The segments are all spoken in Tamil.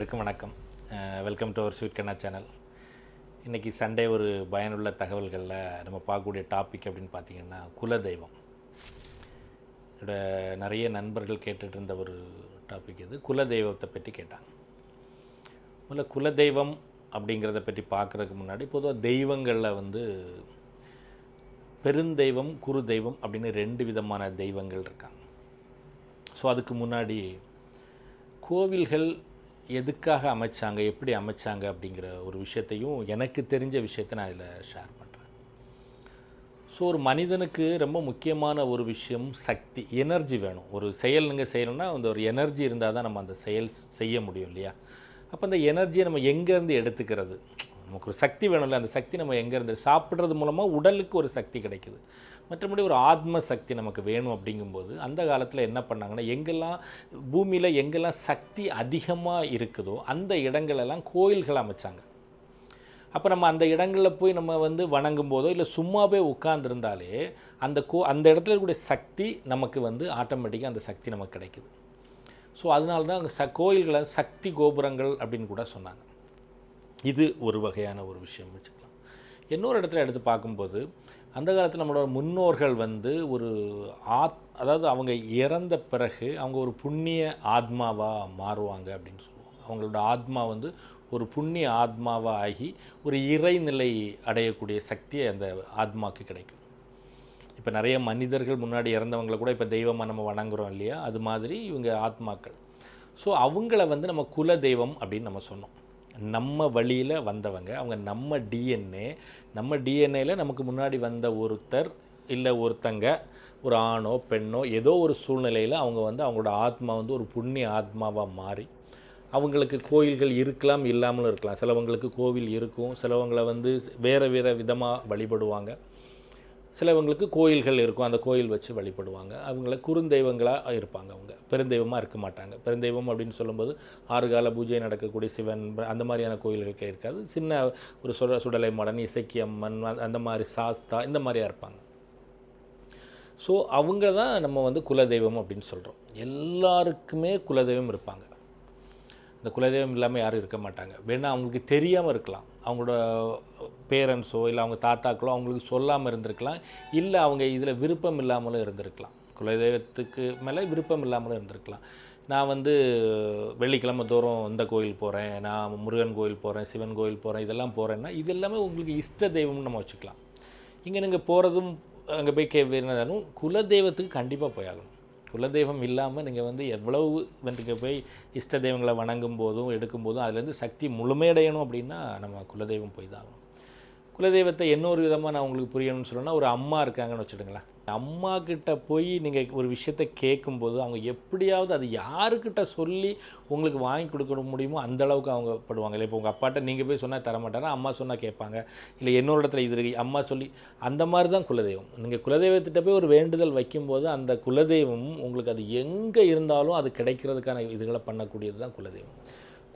அனைவருக்கும் வணக்கம். Welcome to our sweet Kanna channel இன்றைக்கி சண்டே ஒரு பயனுள்ள தகவல்களில் நம்ம பார்க்கக்கூடிய டாபிக் அப்படின்னு பார்த்தீங்கன்னா குலதெய்வம் என்னோட நிறைய நண்பர்கள் கேட்டுட்டு இருந்த ஒரு டாபிக் இது குலதெய்வத்தை பற்றி கேட்டாங்க. முதல்ல குலதெய்வம் அப்படிங்கிறத பற்றி பார்க்குறதுக்கு முன்னாடி பொதுவாக தெய்வங்களில் வந்து பெருந்தெய்வம் குரு தெய்வம் அப்படின்னு ரெண்டு விதமான தெய்வங்கள் இருக்காங்க. ஸோ அதுக்கு முன்னாடி கோவில்கள் எதுக்காக அமைச்சாங்க எப்படி அமைச்சாங்க அப்படிங்கிற ஒரு விஷயத்தையும் எனக்கு தெரிஞ்ச விஷயத்தை நான் இதில் ஷேர் பண்ணுறேன் ஸோ ஒரு மனிதனுக்கு ரொம்ப முக்கியமான ஒரு விஷயம் சக்தி எனர்ஜி வேணும். ஒரு செயல் நீங்கள் செய்யணும்னா அந்த ஒரு எனர்ஜி இருந்தால் தான் நம்ம அந்த செயல் செய்ய முடியும் இல்லையா? அப்போ அந்த எனர்ஜியை நம்ம எங்கேருந்து எடுத்துக்கிறது? நமக்கு ஒரு சக்தி வேணும்ல அந்த சக்தி நம்ம எங்கேருந்து சாப்பிட்றது மூலமாக உடலுக்கு ஒரு சக்தி கிடைக்குது. மற்றபடி ஒரு ஆத்ம சக்தி நமக்கு வேணும் அப்படிங்கும்போது அந்த காலத்தில் என்ன பண்ணாங்கன்னா எங்கெல்லாம் பூமியில் எங்கெல்லாம் சக்தி அதிகமாக இருக்குதோ அந்த இடங்களெல்லாம் கோயில்கள் அமைச்சாங்க. அப்போ நம்ம அந்த இடங்களில் போய் நம்ம வந்து வணங்கும் போதோ இல்லை சும்மாவே உட்கார்ந்துருந்தாலே அந்த கோ அந்த இடத்துல இருக்கக்கூடிய சக்தி நமக்கு வந்து ஆட்டோமேட்டிக்காக அந்த சக்தி நமக்கு கிடைக்குது. ஸோ அதனால தான் அங்கே ச கோயில்களை சக்தி கோபுரங்கள் அப்படின்னு கூட சொன்னாங்க. இது ஒரு வகையான ஒரு விஷயம் வச்சுக்கலாம். இன்னொரு இடத்துல எடுத்து பார்க்கும்போது அந்த காலத்தில் நம்மளோட முன்னோர்கள் வந்து ஒரு ஆத் அதாவது அவங்க இறந்த பிறகு அவங்க ஒரு புண்ணிய ஆத்மாவாக மாறுவாங்க அப்படின்னு சொல்லுவாங்க. அவங்களோட ஆத்மா வந்து ஒரு புண்ணிய ஆத்மாவாக ஆகி ஒரு இறைநிலை அடையக்கூடிய சக்தியை அந்த ஆத்மாவுக்கு கிடைக்கும். இப்போ நிறைய மனிதர்கள் முன்னாடி இறந்தவங்களை கூட இப்போ தெய்வமாக நம்ம வணங்குறோம் இல்லையா? அது மாதிரி இவங்க ஆத்மாக்கள். ஸோ அவங்கள வந்து நம்ம குல தெய்வம் அப்படின்னு நம்ம சொன்னோம். நம்ம வழியில் வந்தவங்க அவங்க நம்ம டிஎன்ஏ நம்ம டிஎன்ஏல நமக்கு முன்னாடி வந்த ஒருத்தர் இல்லை ஒருத்தங்க ஒரு ஆணோ பெண்ணோ ஏதோ ஒரு சூழ்நிலையில் அவங்க வந்து அவங்களோட ஆத்மா வந்து ஒரு புண்ணிய ஆத்மாவாக மாறி அவங்களுக்கு கோயில்கள் இருக்கலாம் இல்லாமலும் இருக்கலாம். சிலவங்களுக்கு கோவில் இருக்கும் சிலவங்களை வந்து வேறு வேறு விதமாக வழிபடுவாங்க. சிலவங்களுக்கு கோயில்கள் இருக்கும். அந்த கோயில் வச்சு வழிபடுவாங்க. அவங்கள குறுந்தெய்வங்களாக இருப்பாங்க அவங்க. பெருந்தெய்வமாக இருக்க மாட்டாங்க. பெருந்தெய்வம் அப்படின்னு சொல்லும்போது ஆறு கால பூஜை நடக்கக்கூடிய சிவன் அந்த மாதிரியான கோயில்களுக்கே இருக்காது. சின்ன ஒரு சுட சுடலை மடன் இசக்கியம்மன் அந்த மாதிரி சாஸ்தா இந்த மாதிரியா இருப்பாங்க. ஸோ அவங்க தான் நம்ம வந்து குலதெய்வம் அப்படின்னு சொல்கிறோம் எல்லாருக்குமே குலதெய்வம் இருப்பாங்க. இந்த குலதெய்வம் இல்லாமல் யாரும் இருக்க மாட்டாங்க. வேணால் அவங்களுக்கு தெரியாமல் இருக்கலாம். அவங்களோட பேரண்ட்ஸோ இல்லை அவங்க தாத்தாக்களோ அவங்களுக்கு சொல்லாமல் இருந்திருக்கலாம். இல்லை அவங்க இதில் விருப்பம் இல்லாமலும் இருந்திருக்கலாம். குலதெய்வத்துக்கு மேலே விருப்பம் இல்லாமலும் இருந்திருக்கலாம். நான் வந்து வெள்ளிக்கிழமை தோறும் இந்த கோயில் போகிறேன் நான் முருகன் கோயில் போகிறேன் சிவன் கோயில் போகிறேன் இதெல்லாம் போகிறேன்னா இது எல்லாமே உங்களுக்கு இஷ்ட தெய்வம்னு நம்ம வச்சுக்கலாம். இங்கே நீங்கள் போகிறதும் அங்கே போய் கே வேணாலும் குலதெய்வத்துக்கு கண்டிப்பாக போயாகணும் குலதெய்வம் இல்லாமல் நீங்கள் வந்து எவ்வளவு வந்துட்டு போய் இஷ்ட தெய்வங்களை வணங்கும் போதும் எடுக்கும் போதும் அதுலேருந்து சக்தி முழுமையடையணும் அப்படின்னா நம்ம குலதெய்வம் போய் தான் ஆகணும். குலதெய்வத்தை இன்னொரு விதமாக நான் உங்களுக்கு புரியணும்னு சொல்லணும்னா ஒரு அம்மா இருக்காங்கன்னு வச்சுடுங்களேன் அம்மா கிட்ட போய் நீங்கள் ஒரு விஷயத்தை கேட்கும்போது அவங்க எப்படியாவது அது யாருக்கிட்ட சொல்லி உங்களுக்கு வாங்கி கொடுக்க முடியுமோ அந்த அளவுக்கு அவங்க படுவாங்க. இல்லை இப்போ உங்கள் அப்பாட்ட நீங்கள் போய் சொன்னால் தர மாட்டாங்க அம்மா சொன்னால் கேட்பாங்க. இல்லை இன்னொரு இடத்துல இது இருக்கு அம்மா சொல்லி அந்த மாதிரி தான் குலதெய்வம். நீங்கள் குலதெய்வத்திட்ட போய் ஒரு வேண்டுதல் வைக்கும்போது அந்த குலதெய்வம் உங்களுக்கு அது எங்கே இருந்தாலும் அது கிடைக்கிறதுக்கான இதுகளை பண்ணக்கூடியது தான் குலதெய்வம்.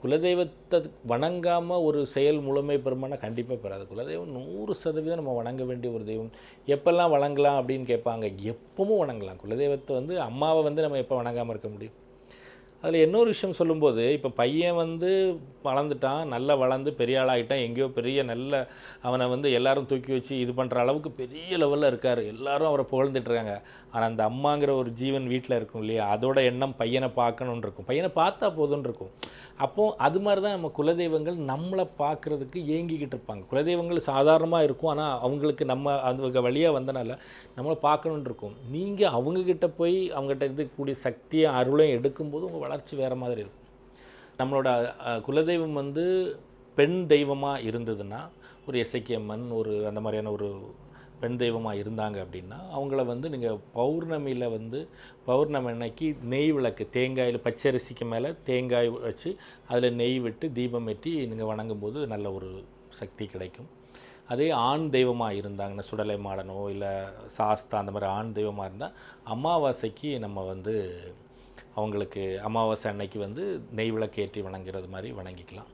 குலதெய்வத்தை வணங்காமல் ஒரு செயல் முழுமை பெறுமானா கண்டிப்பாக பெறாது. குலதெய்வம் நூறு சதவீதம் நம்ம வணங்க வேண்டிய ஒரு தெய்வம். எப்பெல்லாம் வணங்கலாம் அப்படின்னு கேட்பாங்க? எப்பவும் வணங்கலாம். குலதெய்வத்தை வந்து அம்மாவை வந்து நம்ம எப்போ வணங்காமல் இருக்க முடியும்? அதில் இன்னொரு விஷயம் சொல்லும்போது இப்போ பையன் வந்து வளர்ந்துட்டான் நல்லா வளர்ந்து பெரிய ஆளாகிட்டான் எங்கேயோ பெரிய நல்ல அவனை வந்து எல்லாரும் தூக்கி வச்சு இது பண்ணுற அளவுக்கு பெரிய லெவலில் இருக்கார். எல்லாரும் அவரை புகழ்ந்துட்டு இருக்காங்க. ஆனால் அந்த அம்மாங்கிற ஒரு ஜீவன் வீட்டில் இருக்கும் இல்லையா? அதோட எண்ணம் பையனை பார்க்கணுன்னு இருக்கும். பையனை பார்த்தா போதும்னு இருக்கும். அப்போது அது மாதிரி தான் நம்ம குலதெய்வங்கள் நம்மளை பார்க்குறதுக்கு ஏங்கிக்கிட்டு இருப்பாங்க. குலதெய்வங்கள் சாதாரணமாக இருக்கும். ஆனால் அவங்களுக்கு நம்ம அந்த வழியாக வந்தனால நம்மளை பார்க்கணுன்னு இருக்கும். நீங்கள் அவங்கக்கிட்ட போய் அவங்ககிட்ட இருக்கக்கூடிய சக்தியை அருளையும் எடுக்கும்போது உங்கள் வளர்ச்சி வேறு மாதிரி இருக்கும். நம்மளோட குலதெய்வம் வந்து பெண் தெய்வமாக இருந்ததுன்னா ஒரு எசக்கியம்மன் ஒரு அந்த மாதிரியான ஒரு பெண் தெய்வமாக இருந்தாங்க அப்படின்னா அவங்கள வந்து நீங்கள் பௌர்ணமியில் வந்து பௌர்ணமி அன்னைக்கு நெய் விளக்கு தேங்காயில் பச்சரிசிக்கு மேலே தேங்காய் வச்சு அதில் நெய் விட்டு தீபம் ஏற்றி நீங்கள் வணங்கும்போது நல்ல ஒரு சக்தி கிடைக்கும். அதே ஆண் தெய்வமாக இருந்தாங்கன்னா சுடலை மாடனோ இல்லை சாஸ்தா அந்த மாதிரி ஆண் தெய்வமாக இருந்தால் அமாவாசைக்கு நம்ம வந்து அவங்களுக்கு அமாவாசை அன்னைக்கு வந்து நெய் விளக்கு ஏற்றி வணங்குறது மாதிரி வணங்கிக்கலாம்.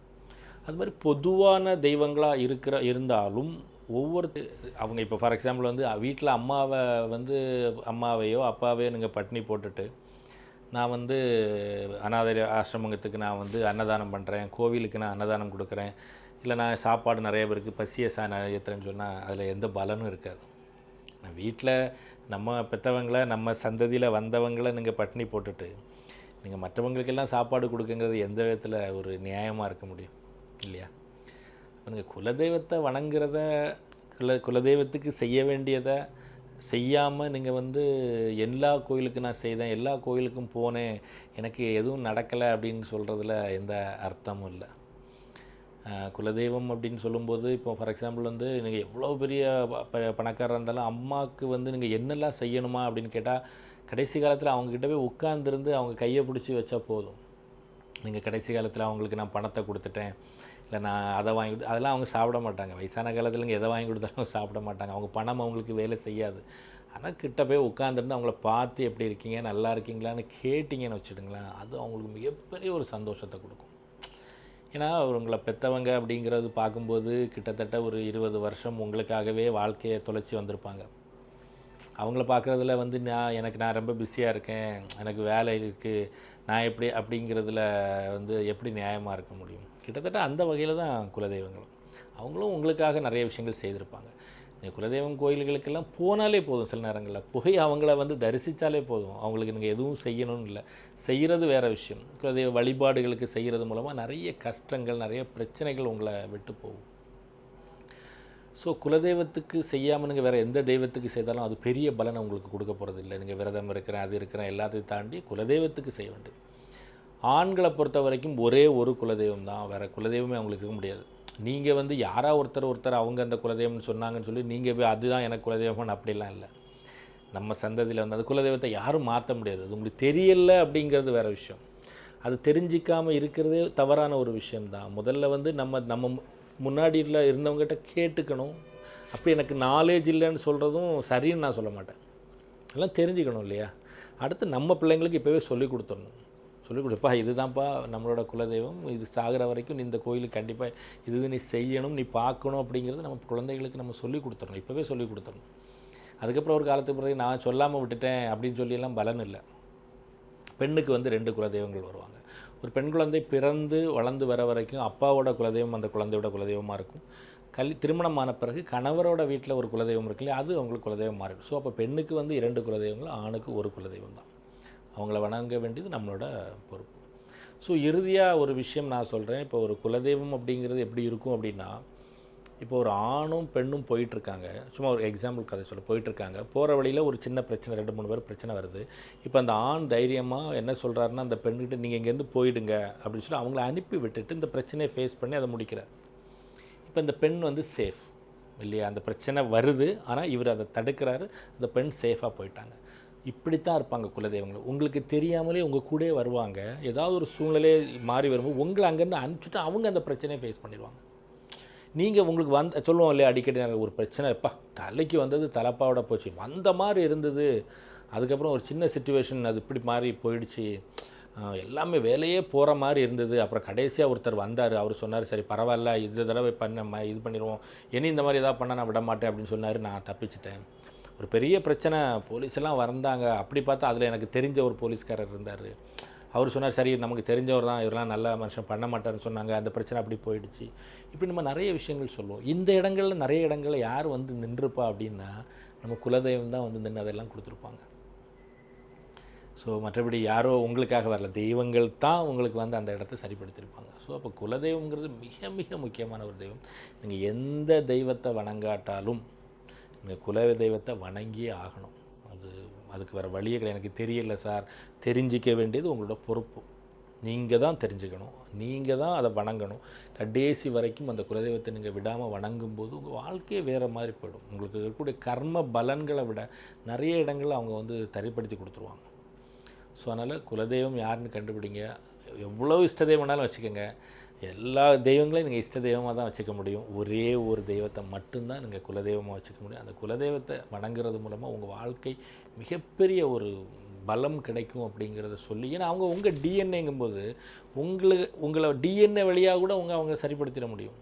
அது மாதிரி பொதுவான தெய்வங்களாக இருக்கிற இருந்தாலும் ஒவ்வொரு அவங்க இப்போ ஃபார் எக்ஸாம்பிள் வந்து வீட்டில் அம்மாவை வந்து அம்மாவையோ அப்பாவையோ நீங்கள் பட்னி போட்டுட்டு நான் வந்து அனாதை ஆசிரமத்துக்கு நான் வந்து அன்னதானம் பண்ணுறேன் கோவிலுக்கு நான் அன்னதானம் கொடுக்குறேன் இல்லை நான் சாப்பாடு நிறைய பேருக்கு பசியை சா நான் ஏற்றுறேன்னு சொன்னால் அதில் எந்த பலனும் இருக்காது. நான் வீட்டில் நம்ம பெற்றவங்கள நம்ம சந்ததியில் வந்தவங்கள நீங்கள் பட்டினி போட்டுட்டு நீங்கள் மற்றவங்களுக்கெல்லாம் சாப்பாடு கொடுக்குங்கிறது எந்த விதத்தில் ஒரு நியாயமாக இருக்க முடியும்? இல்லையா? நீங்கள் குலதெய்வத்தை வணங்குறத குல குலதெய்வத்துக்கு செய்ய வேண்டியதை செய்யாமல் நீங்கள் வந்து எல்லா கோயிலுக்கும் நான் செய்தேன் எல்லா கோயிலுக்கும் போனேன் எனக்கு எதுவும் நடக்கலை அப்படின்னு சொல்கிறதுல எந்த அர்த்தமும் இல்லை. குலதெய்வம் அப்படின்னு சொல்லும்போது இப்போ ஃபார் எக்ஸாம்பிள் வந்து நீங்கள் எவ்வளோ பெரிய ப- ப- பணக்காரராக இருந்தாலும் அம்மாவுக்கு வந்து நீங்கள் என்னெல்லாம் செய்யணுமா அப்படின்னு கேட்டால் கடைசி காலத்தில் அவங்கக்கிட்ட போய் உட்காந்துருந்து அவங்க கையை பிடிச்சி வச்சா போதும். நீங்கள் கடைசி காலத்தில் அவங்களுக்கு நான் பணத்தை கொடுத்துட்டேன். இல்லை நான் அதை வாங்கி கொடு- அதெல்லாம் அவங்க சாப்பிட மாட்டாங்க. வயசான காலத்தில் இங்கே எதை வாங்கி கொடுத்தாலும் அவங்க சாப்பிட மாட்டாங்க. அவங்க பணம் அவங்களுக்கு வேலை செய்யாது. ஆனால் கிட்ட போய் உட்காந்துருந்து அவங்கள பார்த்து எப்படி இருக்கீங்க நல்லா இருக்கீங்களான்னு கேட்டிங்கன்னு வச்சுடுங்களேன் அது அவங்களுக்கு மிகப்பெரிய ஒரு சந்தோஷத்தை கொடுக்கும். ஏன்னா உங்களை பெற்றவங்க அப்படிங்கிறது பார்க்கும்போது கிட்டத்தட்ட ஒரு இருபது வருஷம் உங்களுக்காகவே வாழ்க்கையை தொலைச்சி வந்திருப்பாங்க. அவங்கள பார்க்குறதுல வந்து நான் எனக்கு நான் ரொம்ப பிஸியாக இருக்கேன் எனக்கு வேலை இருக்குது நான் எப்படி அப்படிங்கிறதுல வந்து எப்படி நியாயமாக இருக்க முடியும்? கிட்டத்தட்ட அந்த வகையில் தான் குலதெய்வங்களும். அவங்களும் உங்களுக்காக நிறைய விஷயங்கள் செய்திருப்பாங்க. நீங்கள் குலதெய்வம் கோயில்களுக்கெல்லாம் போனாலே போதும் சில நேரங்களில். போய் அவங்கள வந்து தரிசித்தாலே போதும். அவங்களுக்கு நீங்கள் எதுவும் செய்யணும்னு இல்லை. செய்கிறது வேறு விஷயம். குலதெய்வ வழிபாடுகளுக்கு செய்கிறது மூலமாக நிறைய கஷ்டங்கள் நிறைய பிரச்சனைகள் உங்களை விட்டு போகும். ஸோ குலதெய்வத்துக்கு செய்யாமல் நீங்கள் வேறு எந்த தெய்வத்துக்கு செய்தாலும் அது பெரிய பலனை உங்களுக்கு கொடுக்க போகிறது இல்லை. நீங்கள் விரதம் இருக்கிறேன் அது இருக்கிறேன் எல்லாத்தையும் தாண்டி குலதெய்வத்துக்கு செய்ய வேண்டும். ஆண்களை பொறுத்த வரைக்கும் ஒரே ஒரு குலதெய்வம் தான். வேறு குலதெய்வமே அவங்களுக்கு இருக்க முடியாது. நீங்கள் வந்து யாராக ஒருத்தர் ஒருத்தர் அவங்க அந்த குலதெய்வம்னு சொன்னாங்கன்னு சொல்லி நீங்கள் போய் அதுதான் எனக்கு குலதெய்வம்னு அப்படிலாம் இல்லை. நம்ம சந்ததியில் வந்து அது குலதெய்வத்தை யாரும் மாற்ற முடியாது. அது உங்களுக்கு தெரியலை அப்படிங்கிறது வேறு விஷயம். அது தெரிஞ்சிக்காமல் இருக்கிறதே தவறான ஒரு விஷயம்தான். முதல்ல வந்து நம்ம நம்ம முன்னாடியில் இருந்தவங்ககிட்ட கேட்டுக்கணும். அப்படி எனக்கு நாலேஜ் இல்லைன்னு சொல்கிறதும் சரின்னு நான் சொல்ல மாட்டேன். எல்லாம் தெரிஞ்சுக்கணும் இல்லையா? அடுத்து நம்ம பிள்ளைங்களுக்கு இப்போவே சொல்லி கொடுத்துடணும். சொல்லி கொடுப்பா இதுதான்ப்பா நம்மளோட குலதெய்வம். இது சாகிற வரைக்கும் நீ இந்த கோயிலுக்கு கண்டிப்பாக இது நீ செய்யணும் நீ பார்க்கணும் அப்படிங்கிறது நம்ம குழந்தைகளுக்கு நம்ம சொல்லி கொடுத்துடணும். இப்போவே சொல்லி கொடுத்துடணும். அதுக்கப்புறம் ஒரு காலத்துக்கு பிறகு நான் சொல்லாமல் விட்டுட்டேன் அப்படின்னு சொல்லியெல்லாம் பலன் இல்லை. பெண்ணுக்கு வந்து ரெண்டு குலதெய்வங்கள் வருவாங்க. ஒரு பெண் குழந்தை பிறந்து வளர்ந்து வர வரைக்கும் அப்பாவோட குலதெய்வம் அந்த குழந்தையோட குலதெய்வமாக இருக்கும். கல் திருமணமான பிறகு கணவரோட வீட்டில் ஒரு குலதெய்வம் இருக்கு இல்லையா அது அவங்களுக்கு குலதெய்வம் மாறிடும் ஸோ அப்போ பெண்ணுக்கு வந்து இரண்டு குலதெய்வங்கள் ஆணுக்கு ஒரு குலதெய்வம் தான். அவங்கள வணங்க வேண்டியது நம்மளோட பொறுப்பு. ஸோ இறுதியாக ஒரு விஷயம் நான் சொல்கிறேன் இப்போ ஒரு குலதெய்வம் அப்படிங்கிறது எப்படி இருக்கும் அப்படின்னா இப்போ ஒரு ஆணும் பெண்ணும் போயிட்டுருக்காங்க. சும்மா ஒரு எக்ஸாம்பிள் கதை சொல்ல போயிட்டுருக்காங்க. போகிற வழியில் ஒரு சின்ன பிரச்சனை ரெண்டு மூணு பேர் பிரச்சனை வருது. இப்போ அந்த ஆண் தைரியமாக என்ன சொல்கிறாருன்னா அந்த பெண்கிட்ட நீங்கள் இங்கேருந்து போயிடுங்க அப்படின்னு சொல்லி அவங்கள அனுப்பி விட்டுட்டு இந்த பிரச்சனையை ஃபேஸ் பண்ணி அதை முடிக்கிறார். இப்போ இந்த பெண் வந்து சேஃப் இல்லையா? அந்த பிரச்சனை வருது. ஆனால் இவர் அதை தடுக்கிறாரு. அந்த பெண் சேஃபாக போயிட்டாங்க. இப்படித்தான் இருப்பாங்க குலதெய்வங்கள். உங்களுக்கு தெரியாமலே உங்கள் கூடயே வருவாங்க. ஏதாவது ஒரு சூழ்நிலை மாறி வரும்போது உங்களை அங்கேருந்து அனுப்பிச்சிட்டு அவங்க அந்த பிரச்சனையை ஃபேஸ் பண்ணிடுவாங்க. நீங்கள் உங்களுக்கு வந்த சொல்லுவோம் இல்லையா அடிக்கடி நாங்கள் ஒரு பிரச்சனை எப்பா தலைக்கு வந்தது தலைப்பாவோட போச்சு வந்த மாதிரி இருந்தது. அதுக்கப்புறம் ஒரு சின்ன சுச்சுவேஷன் அது இப்படி மாறி போயிடுச்சு. எல்லாமே வேலையே போகிற மாதிரி இருந்தது. அப்புறம் கடைசியாக ஒருத்தர் வந்தார். அவர் சொன்னார் சரி பரவாயில்ல இந்த தடவை பண்ண இது பண்ணிடுவோம். இனி இந்த மாதிரி எதாவது பண்ண நான் விட மாட்டேன் அப்படின்னு சொன்னார். நான் தப்பிச்சிட்டேன். ஒரு பெரிய பிரச்சனை. போலீஸ் எல்லாம் வந்தாங்க. அப்படி பார்த்தா அதில் எனக்கு தெரிஞ்ச ஒரு போலீஸ்காரர் இருந்தார். அவர் சொன்னார் சரி நமக்கு தெரிஞ்சவர் தான். இவரெல்லாம் நல்ல மனுஷன் பண்ண மாட்டாருன்னு சொன்னாங்க. அந்த பிரச்சனை அப்படி போயிடுச்சு. இப்படி நம்ம நிறைய விஷயங்கள் சொல்லுவோம். இந்த இடங்கள்ல நிறைய இடங்கள்ல யார் வந்து நின்றுப்பா அப்படின்னா நம்ம குலதெய்வம் தான் வந்து நின்று அதெல்லாம் கொடுத்துருப்பாங்க. ஸோ மற்றபடி யாரோ உங்களுக்காக வரல. தெய்வங்கள் தான் உங்களுக்கு வந்து அந்த இடத்த சரிப்படுத்தியிருப்பாங்க ஸோ அப்போ குலதெய்வங்கிறது மிக மிக முக்கியமான ஒரு தெய்வம். நீங்கள் எந்த தெய்வத்தை வணங்காட்டாலும் நீங்கள் குல தெய்வத்தை வணங்கியே ஆகணும். அது அதுக்கு வேறு வழியே கிடையாது. எனக்கு தெரியல சார். தெரிஞ்சிக்க வேண்டியது உங்களோட பொறுப்பு. நீங்கள் தான் தெரிஞ்சுக்கணும். நீங்கள் தான் அதை வணங்கணும். கடைசி வரைக்கும் அந்த குலதெய்வத்தை நீங்கள் விடாமல் வணங்கும்போது உங்கள் வாழ்க்கையே வேறு மாதிரி போயிடும். உங்களுக்கு இருக்கக்கூடிய கர்ம பலன்களை விட நிறைய இடங்களில் அவங்க வந்து தரிப்படுத்தி கொடுத்துருவாங்க. ஸோ அதனால் குலதெய்வம் யாருன்னு கண்டுபிடிங்க. எவ்வளோ இஷ்ட தெய்வம்னாலும் வச்சுக்கோங்க. எல்லா தெய்வங்களையும் நீங்கள் இஷ்ட தெய்வமாக தான் வச்சுக்க முடியும். ஒரே ஒரு தெய்வத்தை மட்டும்தான் நீங்கள் குலதெய்வமாக வச்சுக்க முடியும். அந்த குலதெய்வத்தை வணங்குறது மூலமாக உங்கள் வாழ்க்கை மிகப்பெரிய ஒரு பலம் கிடைக்கும் அப்படிங்கிறத சொல்லி ஏன்னா அவங்க உங்கள் டிஎன்ஏங்கும்போது உங்களுக்கு உங்களை டிஎன்ஏ வழியாக கூட உங்கள் அவங்க சரிப்படுத்திட முடியும்.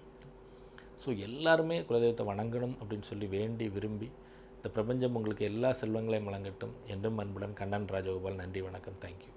ஸோ எல்லாருமே குலதெய்வத்தை வணங்கணும் அப்படின்னு சொல்லி வேண்டி விரும்பி இந்த பிரபஞ்சம் உங்களுக்கு எல்லா செல்வங்களையும் வழங்கட்டும். என்றும் அன்புடன் கண்ணன் ராஜகோபால் நன்றி வணக்கம். தேங்க்யூ